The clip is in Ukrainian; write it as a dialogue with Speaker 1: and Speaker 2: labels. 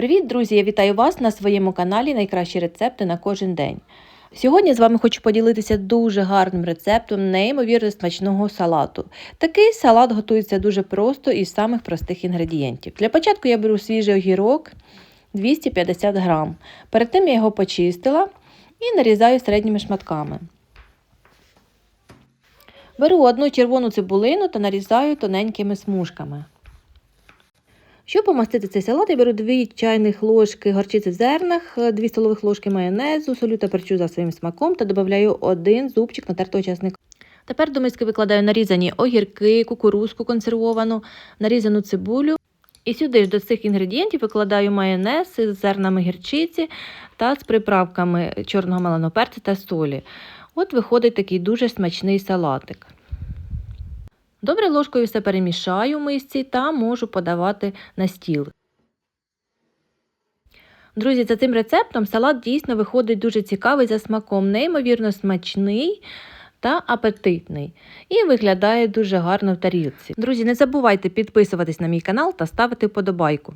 Speaker 1: Привіт, друзі! Я вітаю вас на своєму каналі Найкращі рецепти на кожен день. Сьогодні з вами хочу поділитися дуже гарним рецептом неймовірно смачного салату. Такий салат готується дуже просто із самих простих інгредієнтів. Для початку я беру свіжий огірок 250 грам. Перед тим я його почистила і нарізаю середніми шматками. Беру одну червону цибулину та нарізаю тоненькими смужками. Щоб помастити цей салат, я беру 2 чайних ложки горчиці в зернах, 2 столових ложки майонезу, солю та перчу за своїм смаком та додаю один зубчик натертого часника. Тепер до миски викладаю нарізані огірки, кукурузку консервовану, нарізану цибулю. І сюди ж до цих інгредієнтів викладаю майонез з зернами гірчиці та з приправками чорного меленого перця та солі. От виходить такий дуже смачний салатик. Добре ложкою все перемішаю в мисці та можу подавати на стіл. Друзі, за цим рецептом салат дійсно виходить дуже цікавий за смаком, неймовірно смачний та апетитний. І виглядає дуже гарно в тарілці. Друзі, не забувайте підписуватись на мій канал та ставити вподобайку.